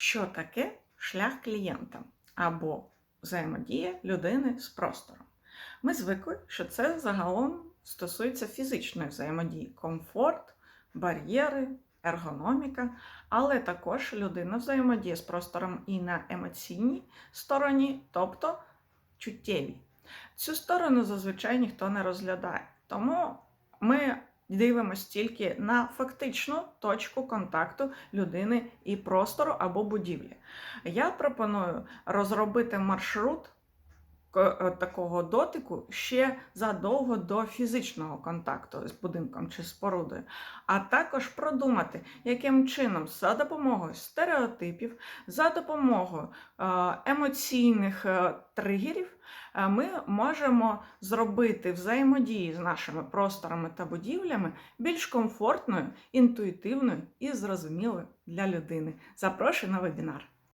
Що таке шлях клієнта або взаємодія людини з простором? Ми звикли, що це загалом стосується фізичної взаємодії, комфорт, бар'єри, ергономіка, але також людина взаємодіє з простором і на емоційній стороні, тобто чуттєвій. Цю сторону зазвичай ніхто не розглядає. Тому ми дивимося тільки на фактичну точку контакту людини і простору або будівлі. Я пропоную розробити маршрут такого дотику ще задовго до фізичного контакту з будинком чи спорудою, а також продумати, яким чином за допомогою стереотипів, за допомогою е, емоційних е, тригерів е, ми можемо зробити взаємодії з нашими просторами та будівлями більш комфортною, інтуїтивною і зрозумілою для людини. Запрошую на вебінар.